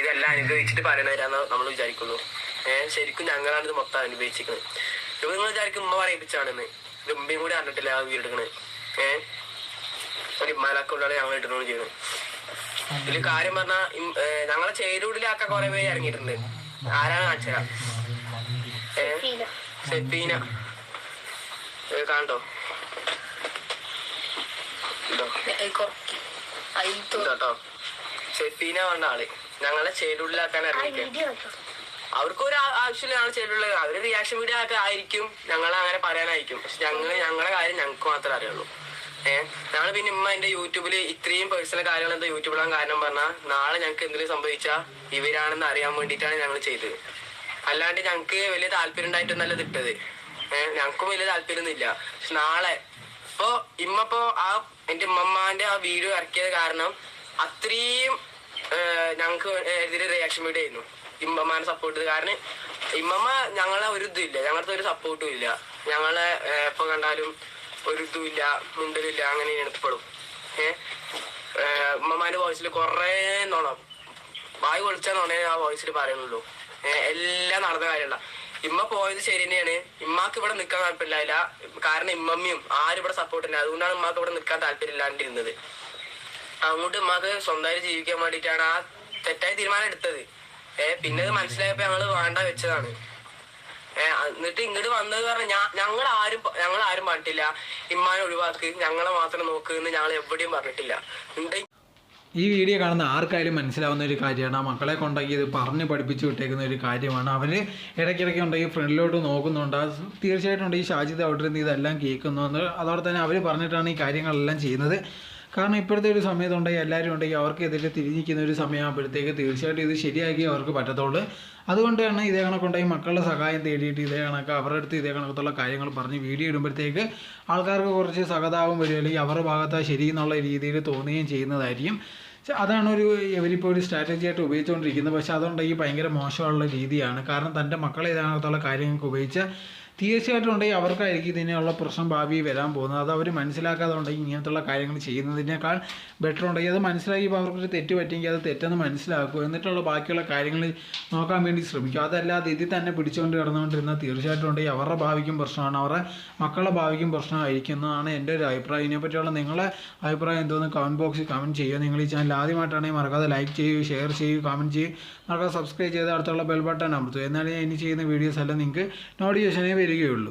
ഇതെല്ലാം അനുഭവിച്ചിട്ട് പറയണവരാന്ന് നമ്മൾ വിചാരിക്കുന്നു. ഏഹ് ശരിക്കും ഞങ്ങളാണ് ഇത് മൊത്തം അനുഭവിച്ചിരിക്കുന്നത് ഇപ്പൊ നിങ്ങൾ വിചാരിക്കും ഉമ്മ പറയിപ്പിച്ചാണെന്ന്. ഇത് ഉമ്മയും കൂടി അറിഞ്ഞിട്ടില്ല ആ വീട് എടുക്കണത് ഏഹ് ഒരു ഇമ്മാലൊക്കെയാണ് ഞങ്ങൾ ഇടുന്നത് ചെയ്യുന്നത് ഇതിൽ കാര്യം പറഞ്ഞാൽ ഞങ്ങളെ ചേരൂടിലാക്ക കുറെ പേര് ഇറങ്ങിയിട്ടുണ്ട്. ആരാണ് കാണിച്ചത് ഏഹ് സെഫീന. കണ്ടോ ഇതാട്ടോ. സെഫീന പറഞ്ഞ ആൾ. ഞങ്ങളെ ചേരുള്ളിലാക്കാൻ ഇറങ്ങിയിട്ട് അവർക്ക് ഒരു ആവശ്യമില്ല ഞങ്ങൾ ചേരുള്ളത് അവർ റിയാക്ഷൻ വീഡിയോ ഒക്കെ ആയിരിക്കും ഞങ്ങൾ അങ്ങനെ പറയാനായിരിക്കും. പക്ഷെ ഞങ്ങൾ ഞങ്ങളുടെ കാര്യം ഞങ്ങൾക്ക് മാത്രമേ അറിയുള്ളൂ. ഏഹ് ഞങ്ങൾ പിന്നെ ഇമ്മ എന്റെ യൂട്യൂബിൽ ഇത്രയും പേഴ്സണൽ കാര്യങ്ങൾ എന്താ യൂട്യൂബിലാൻ കാരണം പറഞ്ഞാൽ നാളെ ഞങ്ങൾക്ക് എന്തെങ്കിലും സംഭവിച്ചാൽ ഇവരാണെന്ന് അറിയാൻ വേണ്ടിയിട്ടാണ് ഞങ്ങൾ ചെയ്തത്. അല്ലാണ്ട് ഞങ്ങൾക്ക് വലിയ താല്പര്യം ഉണ്ടായിട്ടൊന്നല്ല ഇട്ടത്. ഏഹ് ഞങ്ങൾക്കും വലിയ താല്പര്യമൊന്നുമില്ല. പക്ഷെ നാളെ ഇപ്പൊ ഇമ്മപ്പോ ആ എന്റെ ഉമ്മമ്മാന്റെ ആ വീഡിയോ ഇറക്കിയത് കാരണം അത്രയും ഞങ്ങൾക്ക് എതിരെ റിയാക്ഷൻ വീഡിയോ ആയിരുന്നു. ഇമ്മമാനെ സപ്പോർട്ട് ചെയ്ത്. കാരണം ഇമ്മമ്മ ഞങ്ങളെ ഒരു ഇതും ഇല്ല. ഞങ്ങളുടെ ഒരു സപ്പോർട്ടും ഇല്ല. ഞങ്ങളെ എപ്പോ കണ്ടാലും ഒരു ഇതും ഇല്ല മുണ്ടലില്ല അങ്ങനെയാണ് ഇപ്പോഴും ഏഹ് ഉമ്മമാന്റെ വോയിസിൽ കൊറേ നോണം. വായു പൊളിച്ചാൽ നോണേ ആ വോയിസിൽ പറയുന്നുള്ളൂ എല്ലാം നടന്ന കാര്യമല്ല ഇമ്മ പോയത് ശരി തന്നെയാണ്. ഇമ്മാക്ക് ഇവിടെ നിൽക്കാൻ താല്പര്യമില്ല കാരണം ഇമ്മമ്മയും ആരും ഇവിടെ സപ്പോർട്ട് ഇല്ല. അതുകൊണ്ടാണ് ഇമ്മാക്ക് ഇവിടെ നിൽക്കാൻ താല്പര്യമില്ലാണ്ടിരുന്നത്. അങ്ങോട്ട് ഉമ്മാക്ക് സ്വന്തമായിട്ട് ജീവിക്കാൻ വേണ്ടിയിട്ടാണ് ആ തെറ്റായ തീരുമാനം എടുത്തത്. ഏഹ് പിന്നെ അത് മനസ്സിലായപ്പോ ഞങ്ങൾ വേണ്ട വെച്ചതാണ്. ഏഹ് എന്നിട്ട് ഇങ്ങോട്ട് വന്നത് പറഞ്ഞ ഞങ്ങൾ ആരും ഞങ്ങൾ ആരും പറഞ്ഞിട്ടില്ല. ഇമ്മാനെ ഒഴിവാക്ക് ഞങ്ങളെ മാത്രം നോക്ക് എന്ന് ഞങ്ങൾ എവിടെയും പറഞ്ഞിട്ടില്ല. ഉണ്ടെങ്കിൽ ഈ വീഡിയോ കാണുന്ന ആർക്കായാലും മനസ്സിലാവുന്ന ഒരു കാര്യമാണ്. ആ മക്കളെ കൊണ്ടാക്കി ഇത് പറഞ്ഞ് പഠിപ്പിച്ചു വിട്ടേക്കുന്ന ഒരു കാര്യമാണ്. അവർ ഇടയ്ക്കിടയ്ക്ക് ഉണ്ടെങ്കിൽ ഫ്രണ്ടിലോട്ട് നോക്കുന്നുണ്ട്. തീർച്ചയായിട്ടും ഉണ്ട്. ഈ ഷാജിദ് അവിടെ നിന്ന് ഇതെല്ലാം കേൾക്കുന്നു. അതോടെ തന്നെ അവർ പറഞ്ഞിട്ടാണ് ഈ കാര്യങ്ങളെല്ലാം ചെയ്യുന്നത്. കാരണം ഇപ്പോഴത്തെ ഒരു സമയത്തുണ്ടെങ്കിൽ എല്ലാവരും ഉണ്ടെങ്കിൽ അവർക്കെതിരെ തിരിഞ്ഞിരിക്കുന്ന ഒരു സമയമാകുമ്പോഴത്തേക്ക് തീർച്ചയായിട്ടും ഇത് ശരിയാക്കി അവർക്ക് പറ്റത്തുള്ളൂ. അതുകൊണ്ടാണ് ഇതേ കണക്കുണ്ടെങ്കിൽ മക്കളുടെ സഹായം തേടിയിട്ട് ഇതേ കണക്ക് അവരുടെ അടുത്ത് ഇതേ കണക്കത്തുള്ള കാര്യങ്ങൾ പറഞ്ഞ് വീഡിയോ ഇടുമ്പോഴത്തേക്ക് ആൾക്കാർക്ക് കുറച്ച് സഹതാപം വരും അല്ലെങ്കിൽ അവരുടെ ഭാഗത്ത് ശരി എന്നുള്ള രീതിയിൽ തോന്നുകയും ചെയ്യുന്നതായിരിക്കും. അതാണ് ഒരു ഇവരിപ്പോൾ ഒരു സ്ട്രാറ്റജി ആയിട്ട് ഉപയോഗിച്ചുകൊണ്ടിരിക്കുന്നത്. പക്ഷേ അതുകൊണ്ടെങ്കിൽ ഭയങ്കര മോശമുള്ള രീതിയാണ്. കാരണം തന്റെ മക്കളെ ഇതേകണക്കത്തുള്ള കാര്യങ്ങൾക്ക് ഉപയോഗിച്ച് തീർച്ചയായിട്ടും ഉണ്ടെങ്കിൽ അവർക്കായിരിക്കും ഇതിനുള്ള പ്രശ്നം ഭാവി വരാൻ പോകുന്നത്. അത് അവർ മനസ്സിലാക്കാതെ ഉണ്ടെങ്കിൽ ഇങ്ങനത്തുള്ള കാര്യങ്ങൾ ചെയ്യുന്നതിനേക്കാൾ ബെറ്റർ ഉണ്ടെങ്കിൽ അത് മനസ്സിലാക്കിയപ്പോൾ അവർക്കൊരു തെറ്റ് പറ്റിയെങ്കിൽ അത് തെറ്റെന്ന് മനസ്സിലാക്കുക. എന്നിട്ടുള്ള ബാക്കിയുള്ള കാര്യങ്ങൾ നോക്കാൻ വേണ്ടി ശ്രമിക്കുക. അതല്ലാതെ ഇതിൽ തന്നെ പിടിച്ചുകൊണ്ട് കിടന്നുകൊണ്ടിരുന്നാൽ തീർച്ചയായിട്ടും ഉണ്ടെങ്കിൽ അവരുടെ ഭാവിക്കും പ്രശ്നമാണ്. അവരുടെ മക്കളുടെ ഭാവിക്കും പ്രശ്നമായിരിക്കും എന്നതാണ് എന്റെ ഒരു അഭിപ്രായം. ഇതിനെപ്പറ്റിയുള്ള നിങ്ങളെ അഭിപ്രായം എന്തോന്ന് കമന്റ് ബോക്സിൽ കമന്റ് ചെയ്യുക. നിങ്ങൾ ഈ ചാനൽ ആദ്യമായിട്ടാണെങ്കിൽ മറക്കാതെ ലൈക്ക് ചെയ്യുക ഷെയർ ചെയ്യുക കമന്റ് ചെയ്യുക. മറക്കാതെ സബ്സ്ക്രൈബ് ചെയ്ത് അടുത്തുള്ള ബെൽ ബട്ടൺ അമർത്തുക. എന്നാലേ ഞാൻ ഇനി ചെയ്യുന്ന വീഡിയോസ് എല്ലാം നിങ്ങൾക്ക് നോട്ടിഫിക്കേഷനേ വരികയുള്ളൂ.